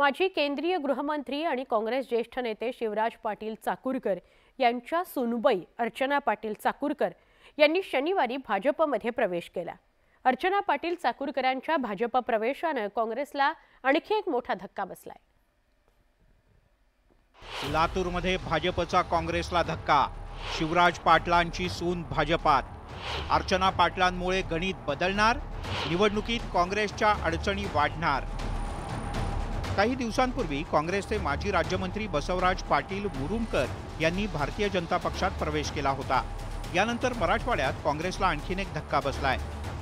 माजी केंद्रीय गृहमंत्री आणि काँग्रेस ज्येष्ठ नेते शिवराज पाटील चाकूरकर यांच्या सुनबाई अर्चना पाटील चाकूरकर यांनी शनिवारी भाजपमध्ये प्रवेश केला. अर्चना पाटील चाकूरकरांच्या भाजप प्रवेशानं काँग्रेसला आणखी एक मोठा धक्का बसलाय. लातूरमध्ये भाजपचा काँग्रेसला धक्का. शिवराज पाटलांची सून भाजपात. अर्चना पाटलांमुळे गणित बदलणार निवडणुकीत काँग्रेसच्या अडचणी वाढणार. काही दिवसांपूर्वी काँग्रेसचे माजी राज्यमंत्री बसवराज पाटील मुरुमकर यांनी भारतीय जनता पक्षात प्रवेश केला होता. यानंतर मराठवाड्यात काँग्रेसला आणखीन एक धक्का बसलाय.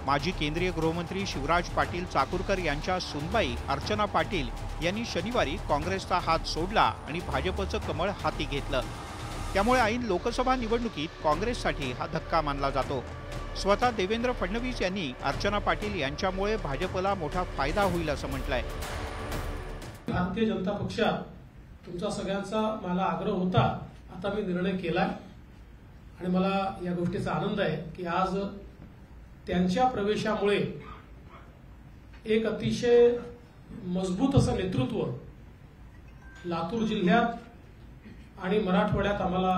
माजी केंद्रीय गृहमंत्री शिवराज पाटील चाकूरकर यांच्या सुनबाई अर्चना पाटील यांनी शनिवारी काँग्रेसचा हात सोडला आणि भाजपचं कमळ हाती घेतलं. त्यामुळे ऐन लोकसभा निवडणुकीत काँग्रेससाठी हा धक्का मानला जातो. स्वतः देवेंद्र फडणवीस यांनी अर्चना पाटील यांच्यामुळे भाजपला मोठा फायदा होईल असं म्हटलंय. भारतीय जनता पक्षात तुमचा सगळ्यांचा मला आग्रह होता. आता मी निर्णय केलाय. आणि मला या गोष्टीचा आनंद आहे की आज त्यांच्या प्रवेशामुळे एक अतिशय मजबूत असं नेतृत्व लातूर जिल्ह्यात आणि मराठवाड्यात आम्हाला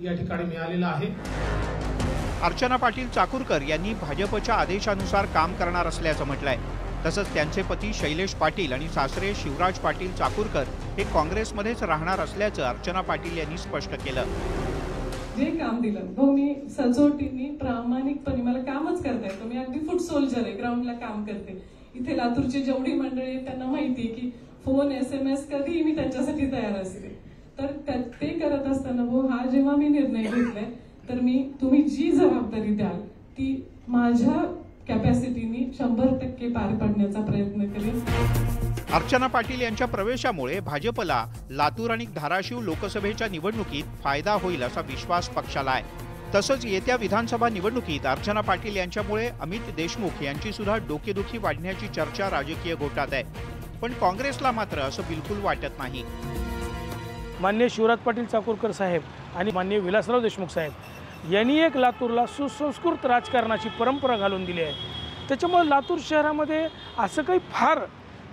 या ठिकाणी मिळालेलं आहे. अर्चना पाटील चाकूरकर यांनी भाजपच्या आदेशानुसार काम करणार असल्याचं म्हटलंय. तसंच त्यांचे पती शैलेश पाटील आणि सासरे शिवराज पाटील चाकूरकर हे काँग्रेसमध्येच राहणार असल्याचं अर्चना पाटील यांनी स्पष्ट केलं. जे काम दिलं. हो मी सचोटीने प्रामाणिकपणे मला कामच करता येतं. मी अगदी फूट सोल्जर आहे ग्राउंडला काम करते. इथे लातूरची जेवढी मंडळी आहेत त्यांना माहिती आहे की फोन एस एम एस कधीही मी त्यांच्यासाठी तयार असते. तर त्या- ते करत असताना हो हा जेव्हा मी निर्णय घेतलाय तर मी तुम्ही जी जबाबदारी द्याल ती माझ्या कॅपॅसिटीनी शंभर टक्के पार पाडण्याचा प्रयत्न करेन. अर्चना पाटील यांच्या प्रवेशामुळे भाजपला लातूर आणि धाराशिव लोकसभेच्या निवडणुकीत फायदा होईल असा विश्वास पक्षाला आहे. तसंच येत्या विधानसभा निवडणुकीत अर्चना पाटील यांच्यामुळे अमित देशमुख यांची सुद्धा डोकेदुखी वाढण्याची चर्चा राजकीय गोटात आहे. पण काँग्रेसला मात्र असं बिलकुल वाटत नाही. मान्य शिवराज पाटील चाकूरकर साहेब आणि मान्य विलासराव देशमुख साहेब यांनी एक लातूरला सुसंस्कृत राजकारणाची परंपरा घालून दिली आहे. त्याच्यामुळे लातूर शहरामध्ये असं काही फार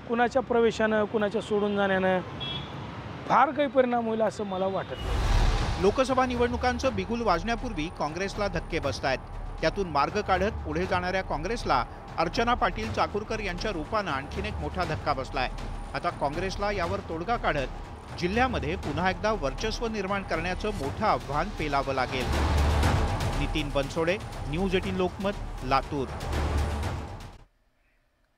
कुणाच्या प्रवेशानं कुणाच्या सोडून जाण्यानं फार काही परिणाम होईल असं मला वाटत नाही. लोकसभा निवडणुकांचं बिगुल वाजण्यापूर्वी काँग्रेसला धक्के बसत आहेत त्यातून मार्ग काढत पुढे जाणाऱ्या काँग्रेसला अर्चना पाटील चाकूरकर यांच्या रूपानं आणखीन एक मोठा धक्का बसलाय. आता काँग्रेसला यावर तोडगा काढत जिल्ह्यामध्ये पुन्हा एकदा वर्चस्व निर्माण करण्याचं मोठं आव्हान पेलावं लागेल. Nitin Bansode news eighteen Lokmat Latur.